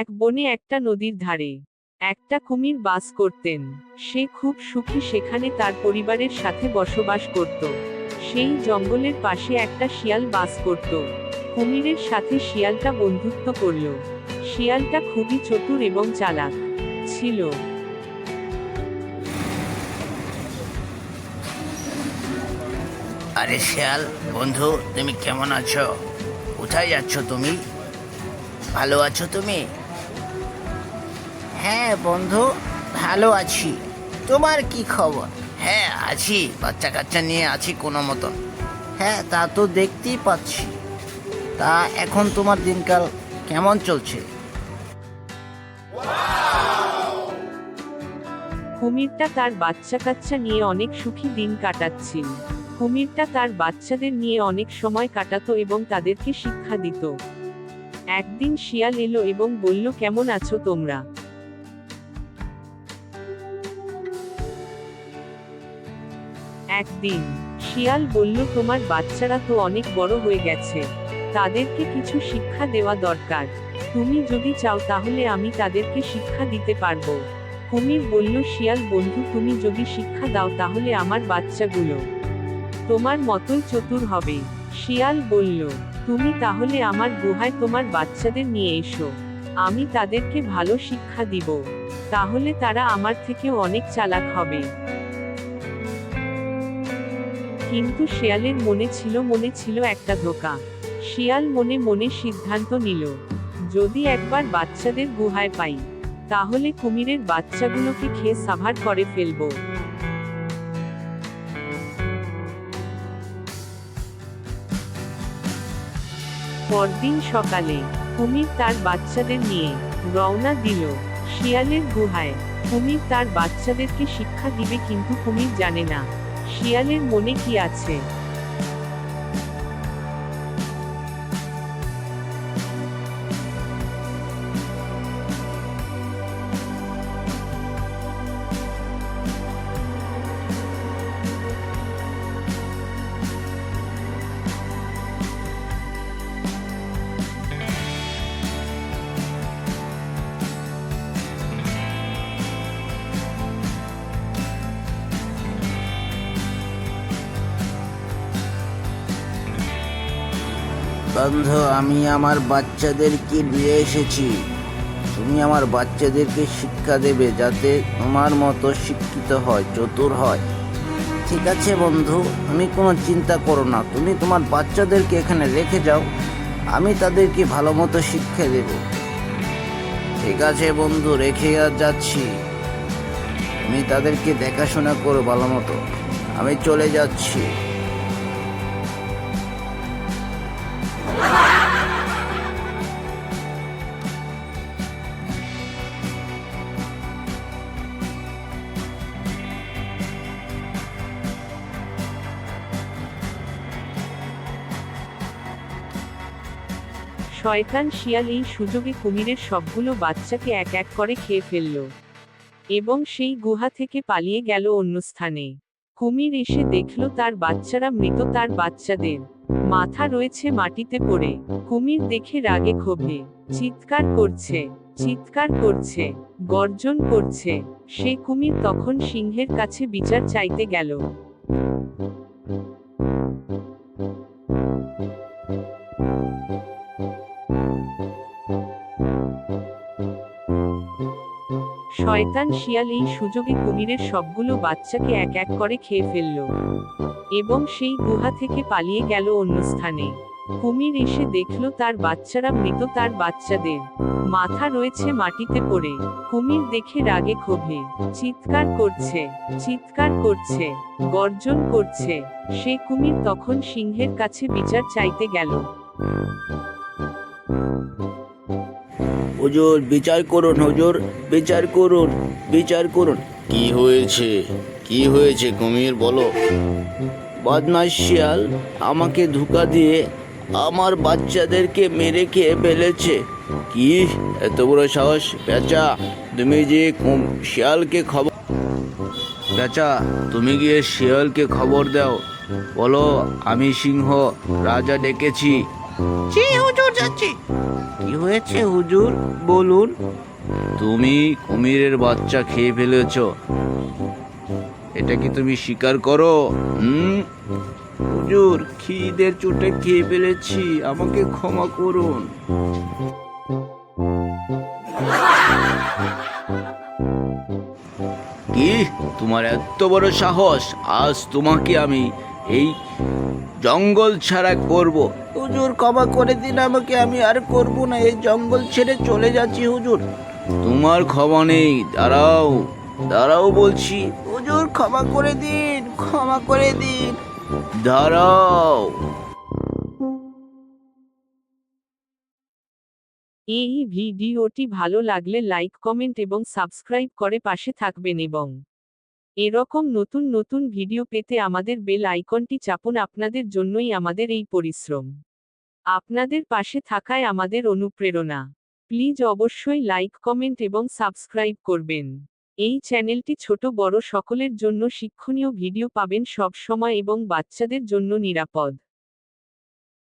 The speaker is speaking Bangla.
এক বনে একটা নদীর ধারে। একটা কুমির বাস করতেন। সে খুব সুখী সেখানে তার পরিবারের সাথে বসবাস করত। সেই জঙ্গলের পাশে একটা শিয়াল বাস করত। কুমিরের সাথে শিয়ালটা বন্ধুত্ব করল। শিয়ালটা খুবই চতুর এবং চালাক ছিল। আরে শিয়াল, বন্ধু, তুমি কেমন আছো? কোথায় যাচ্ছ তুমি? ভালো আছো তুমি? হ্যাঁ বন্ধু, ভালো আছি। তোমার কি খবর? হ্যাঁ আছি বাচ্চা কাচ্চা নিয়ে আছি কোনো মতন। হ্যাঁ তা তো দেখতেই পাচ্ছি। তা এখন তোমার দিনকাল কেমন চলছে? কুমিরটা তার বাচ্চা কাচ্চা নিয়ে অনেক সুখী দিন কাটাচ্ছিল। কুমিরটা তার বাচ্চাদের নিয়ে অনেক সময় কাটাতো এবং তাদেরকে শিক্ষা দিত। একদিন শিয়াল এলো এবং বলল, কেমন আছো তোমরা? একদিন, শিয়াল বলল, তোমার বাচ্চারা তো অনেক বড় হয়ে গেছে। তাদেরকে কিছু শিক্ষা দেওয়া দরকার। তুমি যদি চাও তাহলে আমি তাদেরকে শিক্ষা দিতে পারব কুমির বলল, শিয়াল বন্ধু, তুমি যদি শিক্ষা দাও তাহলে আমার বাচ্চাগুলো তোমার মতোই চতুর হবে শিয়াল বলল, তুমি তাহলে আমার গুহায় তোমার বাচ্চাদের নিয়ে এসো। আমি তাদেরকে ভালো শিক্ষা দিব। তাহলে তারা আমার থেকেও অনেক চালাক হবে। কিন্তু শিয়ালের মনে ছিল মনে ছিল একটা ধোকা। শিয়াল মনে মনে সিদ্ধান্ত নিল, যদি একবার বাচ্চাদের গুহায় পাই, তাহলে কুমিরের বাচ্চাগুলোকে খেয়ে সাভার করে ফেলব। পরদিন সকালে কুমির তার বাচ্চাদের নিয়ে রওনা দিল শিয়ালের গুহায়। কুমির তার বাচ্চাদেরকে শিক্ষা দিবে কিন্তু কুমির জানে না। শিয়ালের মনে কি আছে? বন্ধু, আমি আমার বাচ্চাদেরকে নিয়ে এসেছি? তুমি আমার বাচ্চাদেরকে শিক্ষা দেবে যাতে তোমার মতো শিক্ষিত হয়, চতুর হয়। ঠিক আছে বন্ধু, তুমি কোনো চিন্তা করো না। তুমি তোমার বাচ্চাদেরকে এখানে রেখে যাও। আমি তাদেরকে ভালো মতো শিক্ষা দেব। ঠিক আছে বন্ধু, রেখে যাচ্ছি। তুমি তাদেরকে দেখাশোনা করো ভালো মতো। আমি চলে যাচ্ছি। শয়তান শিয়াল এই সুযোগে কুমিরের সবগুলো বাচ্চাকে এক এক করে খেয়ে ফেলল। এবং সেই গুহা থেকে পালিয়ে গেল অন্য স্থানে। কুমির এসে দেখল তার বাচ্চারা মৃত তার বাচ্চাদের মাথা রয়েছে মাটিতে পড়ে। কুমির দেখে রাগে ক্ষোভে। চিৎকার করছে চিৎকার করছে, গর্জন করছে। সে কুমির তখন সিংহের কাছে বিচার চাইতে গেল। শয়তান শিয়াল এই সুযোগে কুমিরের সবগুলো বাচ্চাকে এক এক করে খেয়ে ফেলল। এবং সেই গুহা থেকে পালিয়ে গেল অন্য স্থানে। কুমির এসে দেখল তার বাচ্চারা মৃত, তার বাচ্চাদের মাথা রয়েছে মাটিতে পড়ে। কুমির দেখে রাগে ক্ষোভে। চিৎকার করছে চিৎকার করছে, গর্জন করছে। সে কুমির তখন সিংহের কাছে বিচার চাইতে গেল। হুজুর বিচার করুন হুজুর বিচার করুন বিচার করুন। কি হয়েছে? কি হয়েছে কুমির বলো। বদমাস শিয়াল আমাকে ধোকা দিয়ে আমার বাচ্চাদেরকে মেরে খেয়ে ফেলেছে। কি? এত বড় সাহস? পেঁচা তুমি যে শিয়ালকে খবর পেঁচা তুমি গিয়ে শিয়ালকে খবর দাও। বলো আমি সিংহ রাজা ডেকেছি। জি হুজুর যাচ্ছি। কি হয়েছে, হুজুর? বলুন। তুমি কুমিরের বাচ্চা খেয়ে ফেলেছ। এটা কি তুমি স্বীকার করো? হুম? হুজুর, খিদের চোটে খেয়ে ফেলেছি। আমাকে ক্ষমা করুন। কি? তোমার এত বড় সাহস? আজ তোমাকে আমি এই জঙ্গল ছাড়া করব। হুজুর ক্ষমা করে দিন আমাকে আমি আর করব না এই জঙ্গল ছেড়ে চলে যাচ্ছি হুজুর। তোমার ক্ষমা নেই দাঁড়াও দাঁড়াও বলছি। হুজুর ক্ষমা করে দিন ক্ষমা করে দিন। দাঁড়াও। এই ভিডিওটি ভালো লাগলে লাইক কমেন্ট এবং সাবস্ক্রাইব করে পাশে থাকবেন এবং এরকম নতুন নতুন ভিডিও পেতে আমাদের বেল আইকনটি চাপুন আপনাদের জন্যই আমাদের এই পরিশ্রম। আপনাদের পাশে থাকায় আমাদের অনুপ্রেরণা। প্লিজ অবশ্যই লাইক, কমেন্ট এবং সাবস্ক্রাইব করবেন। এই চ্যানেলটি ছোট, বড় সকলের জন্য শিক্ষণীয় ভিডিও পাবেন সব সময় এবং বাচ্চাদের জন্য নিরাপদ।